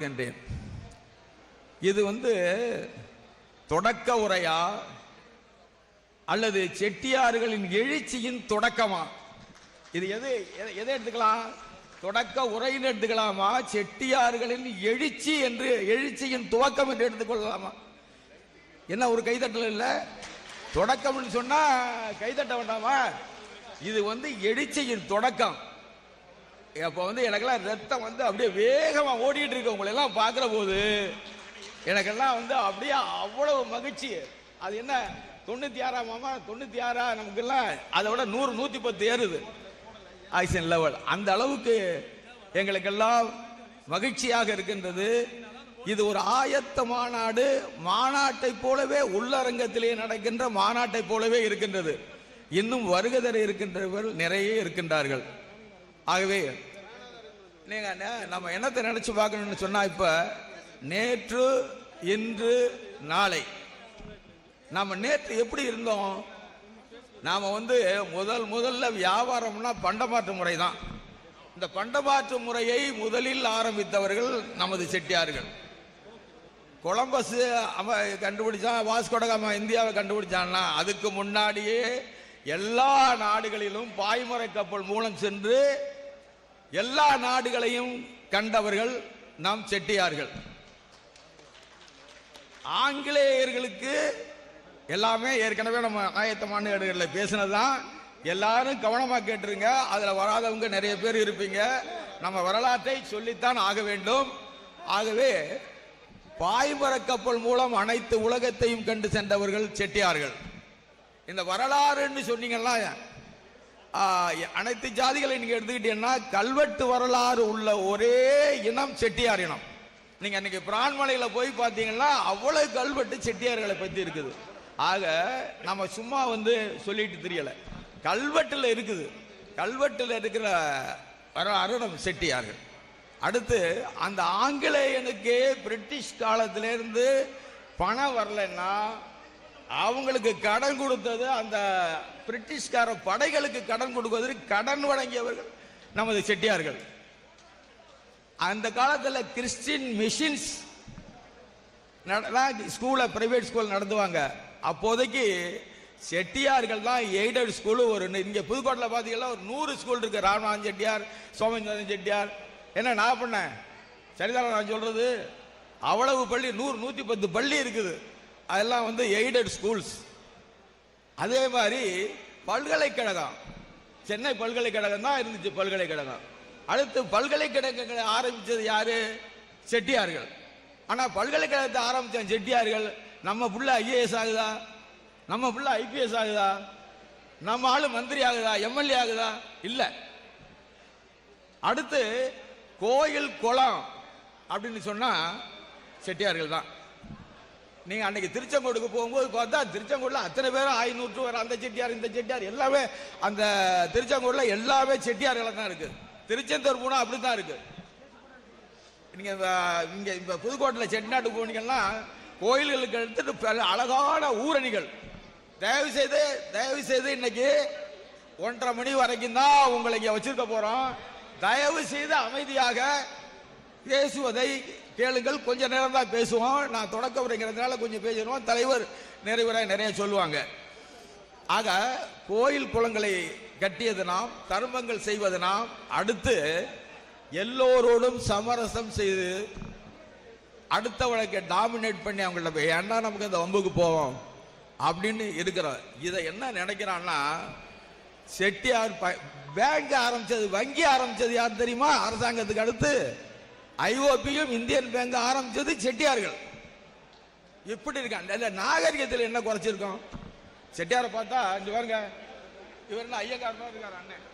என்றேன். இது வந்து தொடக்க உரையா அல்லது செட்டியார்களின் எழுச்சியின் தொடக்கமா? இது எது எதை- எதை எடுத்துக்கலாம்? தொடக்க உரைன்னு எடுத்துக்கலாமா? செட்டியார்களின் எழுச்சி என்று எழுச்சியின் துவக்கம் என்று எடுத்துக்கொள்ளலாமா? என்ன ஒரு கைதட்டல் இல்லை? தொடக்கம்னு சொன்னா கைதட்ட வேண்டாமா? இது வந்து எழுச்சியின் தொடக்கம். அப்போ வந்து எனக்கெல்லாம் ரத்தம் வந்து அப்படியே வேகமாக ஓடிட்டு இருக்கவங்களெல்லாம் பார்க்குற போது எனக்கெல்லாம் வந்து அப்படியே அவ்வளவு மகிழ்ச்சி. அது என்ன? தொண்ணூத்தி ஆறா மாமா தொண்ணூத்தி ஆறா நமக்கெல்லாம் அதை விட நூறு நூத்தி பத்து ஏறுது. Oxygen level. அந்த அளவுக்கு எங்களுக்கெல்லாம் மகிழ்ச்சியாக இருக்கின்றது. இது ஒரு ஆயத்த மாநாடு. மாநாட்டை போலவே உள்ளரங்கத்திலே நடக்கின்ற மாநாட்டை போலவே இருக்கின்றது. இன்னும் வருகதரை இருக்கின்றவர்கள் நிறைய இருக்கின்றார்கள். ஆகவே நீங்க நம்ம என்னத்தை நினைச்சு பார்க்கணும்னு சொன்னா இப்ப நேற்று இன்று நாளை. நம்ம நேற்று எப்படி இருந்தோம்? நாம வந்து முதல் முதல்ல வியாபாரம்னா பண்டமாற்று முறை தான். இந்த பண்டமாற்று முறையை முதலில் ஆரம்பித்தவர்கள் நமது செட்டியார்கள். கொலம்பஸ் அவன் கண்டுபிடிச்சான் வாஸ்கோடகாம இந்தியாவை கண்டுபிடிச்சான்னா அதுக்கு முன்னாடியே எல்லா நாடுகளிலும் பாய்மறை கப்பல் மூலம் சென்று எல்லா நாடுகளையும் கண்டவர்கள் நாம் செட்டியார்கள். ஆங்கிலேயர்களுக்கு எல்லாமே ஏற்கனவே நம்ம ஆயத்தமான பேசினதுதான். எல்லாரும் கவனமாக கேட்டுருங்க. அதில் வராதவங்க நிறைய பேர் இருப்பீங்க. நம்ம வரலாற்றை சொல்லித்தான் ஆக வேண்டும். ஆகவே பாய்மர கப்பல் மூலம் அனைத்து உலகத்தையும் கண்டு சென்றவர்கள் செட்டியார்கள். இந்த வரலாறுன்னு சொன்னீங்கன்னா அனைத்து ஜாதிகளை நீங்க எடுத்துக்கிட்டீங்கன்னா கல்வெட்டு வரலாறு உள்ள ஒரே இனம் செட்டியார் இனம் நீங்க அன்றைக்கி பிரான்மலையில் போய் பார்த்தீங்கன்னா அவ்வளவு கல்வெட்டு செட்டியார்களை பத்தி இருக்குது. ஆக நம்ம சும்மா வந்து சொல்லிட்டு தெரியல. கல்வெட்டுல இருக்குது. கல்வெட்டுல இருக்கிற வரலாறு நம்ம செட்டியார்கள். அடுத்து அந்த ஆங்கிலேயனுக்கு பிரிட்டிஷ் காலத்திலேருந்து பணம் வரலைன்னா அவங்களுக்கு கடன் கொடுத்தது அந்த பிரிட்டிஷ்கார படைகளுக்கு கடன் கொடுப்பதற்கு கடன் வழங்கியவர்கள் நமது செட்டியார்கள். அந்த காலத்தில் கிறிஸ்டின் மிஷின்ஸ் ஸ்கூலில் பிரைவேட் ஸ்கூல் நடத்துவாங்க. அப்போதைக்கு செட்டியார்கள் தான் எய்டட் ஸ்கூலு ஒரு இங்கே புதுக்கோட்டையில் பார்த்தீங்கன்னா ஒரு நூறு ஸ்கூல் இருக்கு. ராமநாதன் செட்டியார் சோமேந்திரன் செட்டியார். என்ன நான் பண்ணேன் சரிதானே நான் சொல்றது? அவ்வளவு பள்ளி நூறு நூற்றி பத்து பள்ளி இருக்குது. அதெல்லாம் வந்து எய்டட் ஸ்கூல்ஸ் அதே மாதிரி பல்கலைக்கழகம். சென்னை பல்கலைக்கழகம் தான் இருந்துச்சு பல்கலைக்கழகம். அடுத்து பல்கலைக்கழகங்களை ஆரம்பித்தது யாரு? செட்டியார்கள். ஆனால் பல்கலைக்கழகத்தை ஆரம்பித்த செட்டியார்கள் நம்ம புள்ள ஐஏஎஸ் ஆகுதா? நம்ம புள்ள ஐபிஎஸ் ஆகுதா? நம்ம ஆளு மந்திரி ஆகுதா? எம்எல்ஏ ஆகுதா? இல்லை. அடுத்து கோயில் குளம் அப்படின்னு சொன்னால் செட்டியார்கள் தான். நீங்க அன்னைக்கு திருச்செங்கோடுக்கு போகும்போது பார்த்தா திருச்செங்கோடுல அத்தனை பேரும் ஐநூற்று வர அந்த செட்டியார் இந்த செட்டியார் எல்லாமே அந்த திருச்செங்கோடுல எல்லாமே செட்டியார்களை தான் இருக்கு. திருச்செந்தூர் போனா அப்படிதான் இருக்கு. நீங்க வ- இங்க இப்ப புதுக்கோட்டையில் செட்டிநாட்டு போனீங்கன்னா கோயில்களுக்கு எடுத்துட்டு அழகான ஊரணிகள். தயவு செய்து தயவு செய்து இன்னைக்கு ஒன்றரை மணி வரைக்கும் தான் உங்களை இங்க வச்சிருக்க போறோம். தயவு செய்து அமைதியாக பேசுவதை கேளுங்கள் கொஞ்ச நேரம் தான் பேசுவோம். நான் தொடக்க உரைங்கிறதுனால கொஞ்சம் பேசணும் தலைவர் நிறைவராக நிறைய சொல்லுவாங்க. ஆக கோயில் குளங்களை கட்டியது நாம் தர்மங்கள் செய்வது நாம். அடுத்து எல்லோரோடும் சமரசம் செய்து அடுத்த வழக்கை டாமினேட் பண்ணி அவங்கள்ட்ட போய் ஏன்னா நமக்கு இந்த வம்புக்கு போவோம்? அப்படின்னு இருக்கிறோம். இதை என்ன நினைக்கிறான்னா செட்டியார் பேங்க் ஆரம்பிச்சது வங்கி ஆரம்பிச்சது யார் தெரியுமா? அரசாங்கத்துக்கு அடுத்து ஐஓபியும் இந்தியன் பேங்க் ஆரம்பிச்சது செட்டியார்கள். இப்படி இருக்கான் இல்லை நாகரிகத்தில் என்ன குறைச்சிருக்கோம்? செட்டியாரை பார்த்தா இங்க பாருங்க இவர் என்ன ஐயங்கார் இருக்கார் அண்ணன்.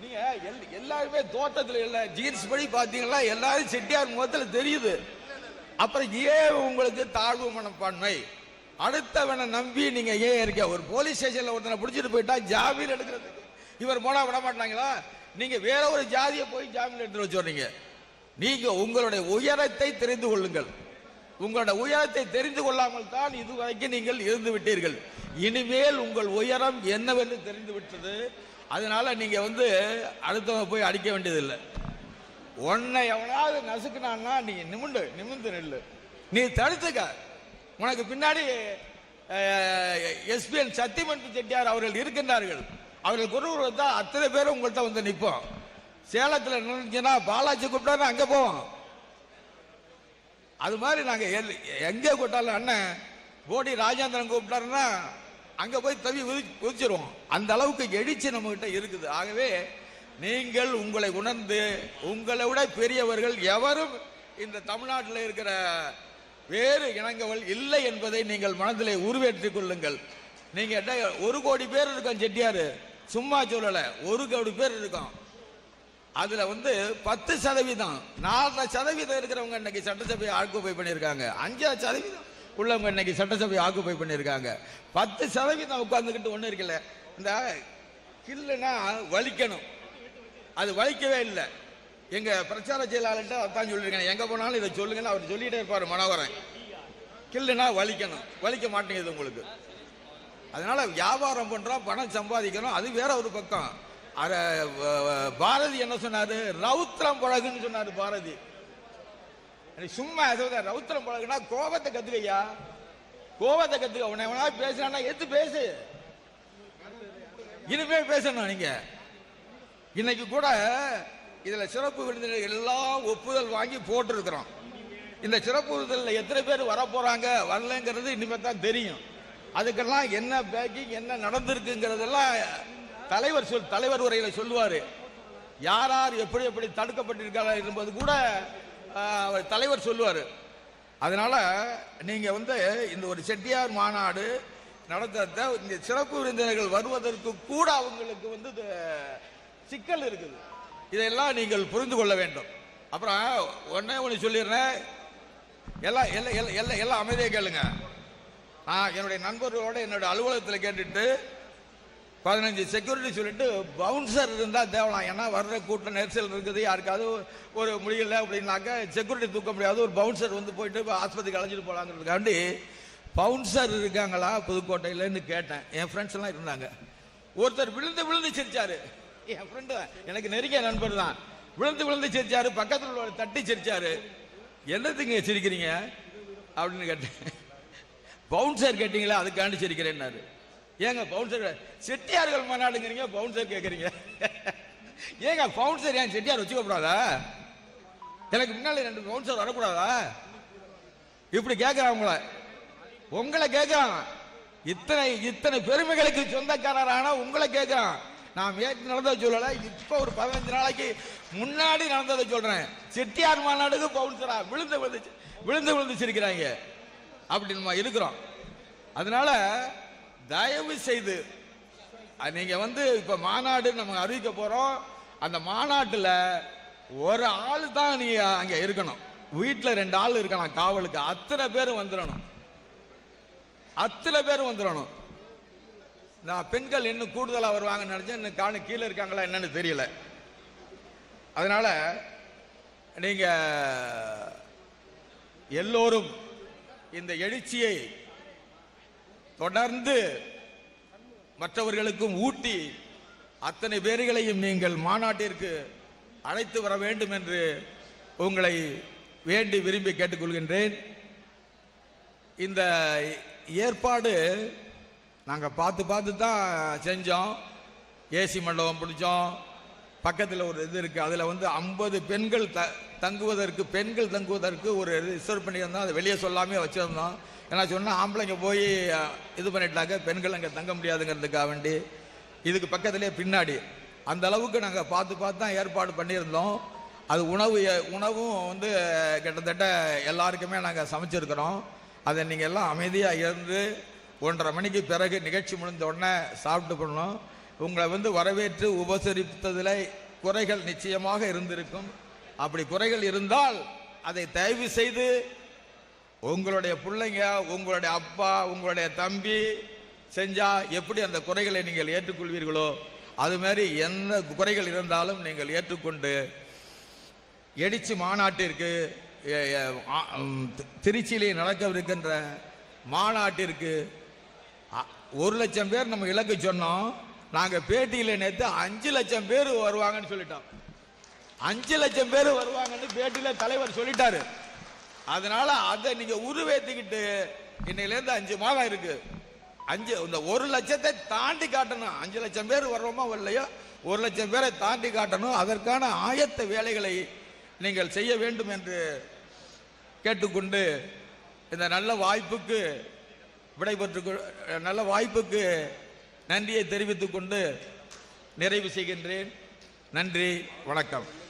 நீங்க எல்- எல்லாருமே தோட்டத்தில் இல்லை ஜீன்ஸ் படி பார்த்தீங்களா எல்லாரும் செட்டியார் முகத்தில் தெரியுது. அப்புறம் ஏன் உங்களுக்கு தாழ்வு மனப்பான்மை? அடுத்தவனை நம்பி நீங்க ஏன் இருக்க ஒரு போலீஸ் ஸ்டேஷன்ல ஒருத்தனை பிடிச்சிட்டு போயிட்டா ஜாமீன் எடுக்கிறதுக்கு. இவர் போனா விட மாட்டாங்களா? நீங்க வேற ஒரு ஜாதியை போய் ஜாமீன் எடுத்து வச்சுறீங்க நீங்க உங்களுடைய உயரத்தை தெரிந்து கொள்ளுங்கள். உங்களுடைய உயரத்தை தெரிந்து கொள்ளாமல் தான் இதுவரைக்கும் நீங்கள் இருந்து விட்டீர்கள். இனிமேல் உங்கள் உயரம் என்னவென்று தெரிந்து விட்டது. அதனால நீங்க வந்து அடுத்தவங்க போய் அடிக்க வேண்டியதில்லை. உன்னை எவனாவது நசுக்குனான்னா நீ நிமிண்டு நிமிந்து நில்லு. நீ தடுத்துக்க. உனக்கு பின்னாடி எஸ்பிஎன் சத்தியமன் செட்டியார் அவர்கள் இருக்கின்றார்கள். அவர்கள் குரல் தான் அத்தனை பேரும் உங்கள்கிட்ட வந்து நிற்போம் சேலத்தில் நினைச்சுன்னா பாலாஜி கூப்பிட்டா அங்கே போவோம். அது மாதிரி நாங்கள் எங்கே கூப்பிட்டாலும் அண்ணன் போடி ராஜேந்திரன் கூப்பிட்டாருன்னா அங்கே போய் தவி குதிச்சிருவோம் அந்த அளவுக்கு எழுச்சி நம்மகிட்ட இருக்குது. ஆகவே நீங்கள் உங்களை உணர்ந்து உங்களை விட பெரியவர்கள் எவரும் இந்த தமிழ்நாட்டில் இருக்கிற வேறு இனங்கவள் இல்லை என்பதை நீங்கள் மனதிலே உருவேற்றிக் கொள்ளுங்கள். நீங்கள் ஒரு கோடி பேர் இருக்கோம் செட்டியார். சும்மா சொல்லலை ஒரு கோடி பேர் இருக்கோம். அதுல வந்து பத்து சதவீதம் நாலரை சதவீதம் இருக்கிறவங்க இன்னைக்கு சட்டசபை ஆக்குப்பை பண்ணியிருக்காங்க. அஞ்சு சதவீதம் உள்ளவங்க இன்னைக்கு சட்டசபை ஆக்குப்பை பண்ணியிருக்காங்க. பத்து சதவீதம் உட்காந்துக்கிட்டு ஒன்றும் இருக்கல இந்த கில்லுனா வலிக்கணும். அது வலிக்கவே இல்லை. எங்க பிரச்சார செயலாளர்கிட்ட அதான் சொல்லியிருக்கேன். எங்க போனாலும் இதை சொல்லுங்கன்னு அவர் சொல்லிட்டே இருப்பார் மனோகரன். கில்லுனா வலிக்கணும். வலிக்க மாட்டேங்குது உங்களுக்கு. அதனால வியாபாரம் பண்றோம் பணம் சம்பாதிக்கிறோம். அது வேற ஒரு பக்கம். பாரதி என்ன சொன்னாரு? ரவுத்திரம் பழகுன்னு சொன்னாரு பாரதி. சும்மா ஏதாவது ரவுத்திரம் பழகுனா கோபத்தை கத்துக்கையா கோபத்தை கத்துக்க உன்னை எவனா பேசுறானா எடுத்து பேசு. இனிமே பேசணும் நீங்க. இன்னைக்கு கூட இதுல சிறப்பு விருந்தினர் எல்லாம் ஒப்புதல் வாங்கி போட்டிருக்கிறோம். இந்த சிறப்பு விருந்தில் எத்தனை பேர் வர போறாங்க வரலங்கிறது இனிமே தான் தெரியும். அதுக்கெல்லாம் என்ன பேக்கிங் என்ன நடந்திருக்குங்கிறதெல்லாம் தலைவர் சொல் தலைவர் உரையில சொல்லுவார். யார் யார் எப்படி எப்படி தடுக்கப்பட்டிருக்கிறார் என்பது கூட தலைவர் சொல்லுவார். அதனால் நீங்கள் வந்து இந்த ஒரு செட்டியார் மாநாடு நடத்த இந்த சிறப்பு விருந்தினர்கள் வருவதற்கு கூட அவங்களுக்கு வந்து சிக்கல் இருக்குது. இதையெல்லாம் நீங்கள் புரிந்து கொள்ள வேண்டும். அப்புறம் ஒன்னே ஒன்று சொல்லிடுறேன். எல்லாம் எல்லாம் எல்லாம் எல்லாம் எல்லாம் அமைதியாக கேளுங்க. நான் என்னுடைய நண்பர்களோட என்னோட அலுவலகத்தில் கேட்டுட்டு பதினஞ்சு செக்யூரிட்டி சொல்லிட்டு பவுன்சர் இருந்தால் தேவலாம். ஏன்னா வர்ற கூட்டம் நெரிசல் இருக்குது. யாருக்காவது ஒரு முடியல அப்படின்னாக்கா செக்யூரிட்டி தூக்க முடியாது. ஒரு பவுன்சர் வந்து போயிட்டு ஆஸ்பத்திரிக்கு அழைச்சிட்டு போகலாங்கிறதுக்காண்டி பவுன்சர் இருக்காங்களா புதுக்கோட்டையிலன்னு கேட்டேன். என் ஃப்ரெண்ட்ஸ் எல்லாம் இருந்தாங்க. ஒருத்தர் விழுந்து விழுந்து சிரிச்சாரு. என் ஃப்ரெண்டு எனக்கு நெருங்கிய நண்பர் தான். விழுந்து விழுந்து சிரிச்சாரு. பக்கத்தில் உள்ள தட்டி சிரிச்சாரு. என்னத்துக்கு சிரிக்கிறீங்க? அப்படின்னு கேட்டேன். பவுன்சர் கேட்டீங்களா? அதுக்காண்டி சிரிக்கிறேன்னாரு. ஏங்க பவுன்சர் செட்டியார்கள் மாநாடுங்கிறீங்க பவுன்சர் கேட்குறீங்க ஏங்க பவுன்சர் ஏன் செட்டியார் வச்சுக்க கூடாதா எனக்கு முன்னாடி ரெண்டு பவுன்சர் வரக்கூடாதா? இப்படி கேட்குறாங்கள உங்களை. உங்களை இத்தனை இத்தனை பெருமைகளுக்கு சொந்தக்காரரான உங்களை கேட்குறான் நான் நேற்று நடந்ததை சொல்லலை இப்போ ஒரு பதினஞ்சு நாளைக்கு முன்னாடி நடந்ததை சொல்கிறேன் செட்டியார் மாநாடுக்கு பவுன்சரா விழுந்து விழுந்து விழுந்து விழுந்து சிரிக்கிறாங்க. அப்படி நம்ம இருக்கிறோம். அதனால தயவு செய்து அஹ், நீங்க வந்து இப்ப மாநாடு நம்ம அறிவிக்க போறோம். அந்த மாநாட்டுல ஒரு ஆள் தான் நீ அங்க இருக்கணும். வீட்டுல ரெண்டு ஆள் இருக்கலாம் காவலுக்கு. அத்தனை பேர் வந்துடணும் அத்தனை பேர் வந்துடணும் நான் பெண்கள் இன்னும் கூடுதலா வருவாங்கன்னு நினச்சேன். இன்னும் காணு கீழே இருக்காங்களா என்னன்னு தெரியல. அதனால நீங்க எல்லோரும் இந்த எழுச்சியை தொடர்ந்து மற்றவர்களுக்கும் ஊட்டி அத்தனை பேர்களையும் நீங்கள் மாநாட்டிற்கு அழைத்து வர வேண்டும் என்று உங்களை வேண்டி விரும்பி கேட்டுக்கொள்கின்றேன். இந்த ஏற்பாடு நாங்கள் பார்த்து பார்த்து தான் செஞ்சோம். ஏசி மண்டபம் பிடிச்சோம். பக்கத்தில் ஒரு இது இருக்குது அதில் வந்து ஐம்பது பெண்கள் த தங்குவதற்கு பெண்கள் தங்குவதற்கு ஒரு ரிசர்வ் பண்ணியிருந்தோம். அதை வெளியே சொல்லாமே வச்சுருந்தோம். ஏன்னா சொன்னால் ஆம்பளைங்க போய் இது பண்ணிட்டாக்க பெண்கள் அங்கே தங்க முடியாதுங்கிறதுக்காக வேண்டி இதுக்கு பக்கத்திலே பின்னாடி. அந்த அளவுக்கு நாங்கள் பார்த்து பார்த்து தான் ஏற்பாடு பண்ணியிருந்தோம். அது உணவு உணவும் வந்து கிட்டத்தட்ட எல்லாருக்குமே நாங்கள் சமைச்சிருக்கிறோம். அதை நீங்கள் எல்லாம் அமைதியாக இருந்து ஒன்றரை மணிக்கு பிறகு நிகழ்ச்சி முடிந்த உடனே சாப்பிட்டு பண்ணணும் உங்களை வந்து வரவேற்று உபசரித்ததில் குறைகள் நிச்சயமாக இருந்திருக்கும். அப்படி குறைகள் இருந்தால் அதை தயவு செய்து உங்களுடைய பிள்ளைங்க உங்களுடைய அப்பா உங்களுடைய தம்பி செஞ்சா எப்படி அந்த குறைகளை நீங்கள் ஏற்றுக்கொள்வீர்களோ அது மாதிரி எந்த குறைகள் இருந்தாலும் நீங்கள் ஏற்றுக்கொண்டு எடிச்சு மாநாட்டிற்கு திருச்சியிலே நடக்கவிருக்கின்ற மாநாட்டிற்கு ஒரு லட்சம் பேர் நம்ம இலக்கு சொன்னோம். நாங்கள் பேட்டியில் நேற்று அஞ்சு லட்சம் பேர் வருவாங்கன்னு சொல்லிட்டோம். அஞ்சு லட்சம் பேர் வருவாங்கன்னு பேட்டியில் தலைவர் சொல்லிட்டாரு. அதனால அதை நீங்கள் உருவேற்றிக்கிட்டு இன்னையிலேருந்து அஞ்சு மாதம் இருக்கு. அஞ்சு இந்த ஒரு லட்சத்தை தாண்டி காட்டணும். அஞ்சு லட்சம் பேர் வர்றோமோ இல்லையோ ஒரு லட்சம் பேரை தாண்டி காட்டணும். அதற்கான ஆயத்த வேலைகளை நீங்கள் செய்ய வேண்டும் என்று கேட்டுக்கொண்டு இந்த நல்ல வாய்ப்புக்கு விடைபெற்று நல்ல வாய்ப்புக்கு நன்றியை தெரிவித்துக் கொண்டு நிறைவு செய்கின்றேன். நன்றி வணக்கம்.